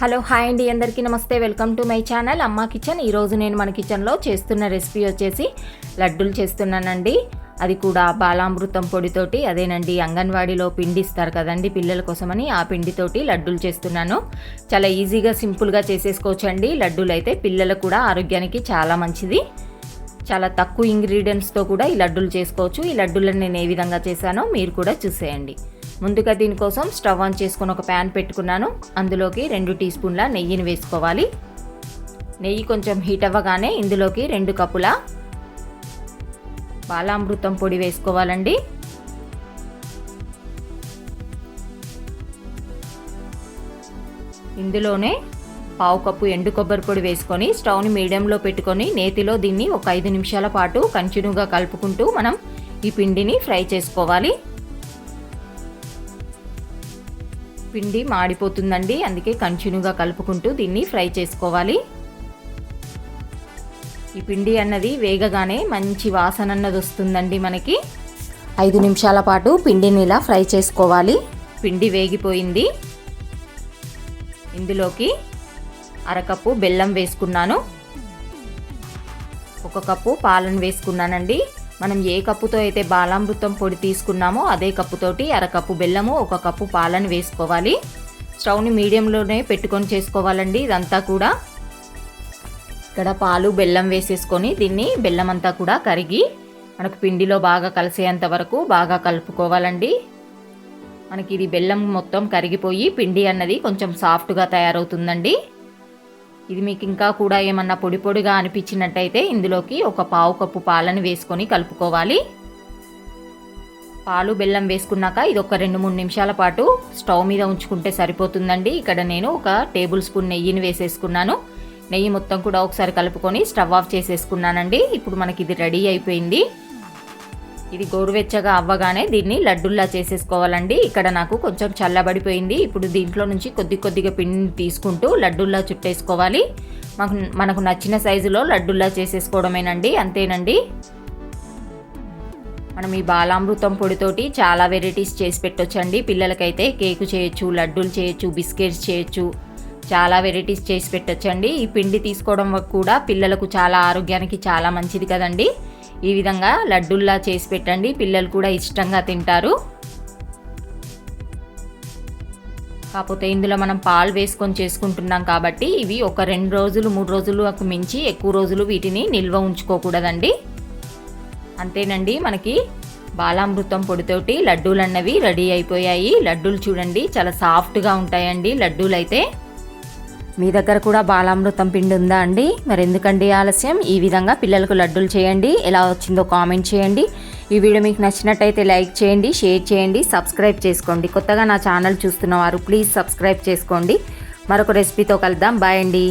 Hello hi అండి. అందరికీ నమస్తే. Welcome to my channel Amma Kitchen. ఈరోజు నేను మన కిచెన్లో చేస్తున్న రెసిపీ వచ్చేసి లడ్డూలు చేస్తున్నానండి. అది కూడా బాలామృతం పొడితోటి అదేనండి అంగన్వాడీలో పిండి ఇస్తారు కదండి పిల్లల కోసమని ఆ పిండితోటి లడ్డూలు చేస్తున్నాను. చాలా ఈజీగా సింపుల్గా చేసేసుకోవచ్చండి. లడ్డూలు అయితే పిల్లలకు కూడా ఆరోగ్యానికి చాలా మంచిది. చాలా తక్కువ ఇంగ్రీడియంట్స్తో కూడా ఈ లడ్డూలు చేసుకోవచ్చు. ఈ లడ్డూలను నేను ఏ విధంగా చేశానో మీరు కూడా చూసేయండి. ముందుగా దీనికోసం స్టవ్ ఆన్ చేసుకొని ఒక ప్యాన్ పెట్టుకున్నాను. అందులోకి రెండు టీ స్పూన్ల నెయ్యిని వేసుకోవాలి. నెయ్యి కొంచెం హీట్ అవ్వగానే ఇందులోకి రెండు కప్పుల బాలామృతం పొడి వేసుకోవాలండి. ఇందులోనే పావు కప్పు ఎండు కొబ్బరి పొడి వేసుకొని స్టవ్ని మీడియంలో పెట్టుకొని నేతిలో దీన్ని ఒక ఐదు నిమిషాల పాటు కంటిన్యూగా కలుపుకుంటూ మనం ఈ పిండిని ఫ్రై చేసుకోవాలి. పిండి మాడిపోతుందండి. అందుకే కంటిన్యూగా కలుపుకుంటూ దీన్ని ఫ్రై చేసుకోవాలి. ఈ పిండి అన్నది వేగగానే మంచి వాసన అన్నది వస్తుందండి మనకి. ఐదు నిమిషాల పాటు పిండిని ఇలా ఫ్రై చేసుకోవాలి. పిండి వేగిపోయింది. ఇందులోకి అరకప్పు బెల్లం వేసుకున్నాను. ఒక కప్పు పాలను వేసుకున్నానండి. మనం ఏ కప్పుతో అయితే బాలామృతం పొడి తీసుకున్నామో అదే కప్పుతోటి అరకప్పు బెల్లము ఒక కప్పు పాలను వేసుకోవాలి. స్టవ్ని మీడియంలోనే పెట్టుకొని చేసుకోవాలండి ఇదంతా కూడా. ఇక్కడ పాలు బెల్లం వేసేసుకొని దీన్ని బెల్లం అంతా కూడా కరిగి మనకు పిండిలో బాగా కలిసేంత వరకు బాగా కలుపుకోవాలండి. మనకి ఇది బెల్లం మొత్తం కరిగిపోయి పిండి అన్నది కొంచెం సాఫ్ట్గా తయారవుతుందండి. ఇది మీకు ఇంకా కూడా ఏమన్నా పొడి పొడిగా అనిపించినట్టయితే ఇందులోకి ఒక పావు కప్పు పాలను వేసుకొని కలుపుకోవాలి. పాలు బెల్లం వేసుకున్నాక ఇది ఒక రెండు మూడు నిమిషాల పాటు స్టవ్ మీద ఉంచుకుంటే సరిపోతుందండి. ఇక్కడ నేను ఒక టేబుల్ స్పూన్ నెయ్యిని వేసేసుకున్నాను. నెయ్యి మొత్తం కూడా ఒకసారి కలుపుకొని స్టవ్ ఆఫ్ చేసేసుకున్నానండి. ఇప్పుడు మనకి ఇది రెడీ అయిపోయింది. ఇది గోరువెచ్చగా అవ్వగానే దీన్ని లడ్డుల్లా చేసేసుకోవాలండి. ఇక్కడ నాకు కొంచెం చల్లబడిపోయింది. ఇప్పుడు దీంట్లో నుంచి కొద్ది కొద్దిగా పిండిని తీసుకుంటూ లడ్డుల్లా చుట్టేసుకోవాలి. మాకు మనకు నచ్చిన సైజులో లడ్డుల్లా చేసేసుకోవడమేనండి. అంతేనండి. మనం ఈ బాలామృతం పొడితోటి చాలా వెరైటీస్ చేసి పెట్టొచ్చండి. పిల్లలకైతే కేకు చేయొచ్చు లడ్డూలు చేయొచ్చు బిస్కెట్స్ చేయొచ్చు చాలా వెరైటీస్ చేసి పెట్టొచ్చండి. ఈ పిండి తీసుకోవడం కూడా పిల్లలకు చాలా ఆరోగ్యానికి చాలా మంచిది కదండి. ఈ విధంగా లడ్డుల్లా చేసి పెట్టండి. పిల్లలు కూడా ఇష్టంగా తింటారు. కాకపోతే ఇందులో మనం పాలు వేసుకొని చేసుకుంటున్నాం కాబట్టి ఇవి ఒక రెండు రోజులు మూడు రోజులకు మించి ఎక్కువ రోజులు వీటిని నిల్వ ఉంచుకోకూడదండి. అంతేనండి మనకి బాలామృతం పొడితోటి లడ్డూలు అన్నవి రెడీ అయిపోయాయి. లడ్డూలు చూడండి చాలా సాఫ్ట్గా ఉంటాయండి లడ్డూలు అయితే మీ దగ్గర కూడా బాలామృతం పిండి ఉందా అండి? మరి ఎందుకండి ఆలస్యం? ఈ విధంగా పిల్లలకు లడ్డూలు చేయండి. ఎలా వచ్చిందో కామెంట్ చేయండి. ఈ వీడియో మీకు నచ్చినట్టయితే లైక్ చేయండి షేర్ చేయండి సబ్స్క్రైబ్ చేసుకోండి. కొత్తగా నా ఛానల్ చూస్తున్నవారు ప్లీజ్ సబ్స్క్రైబ్ చేసుకోండి. మరొక రెసిపీతో కలుద్దాం. బాయ్ అండి.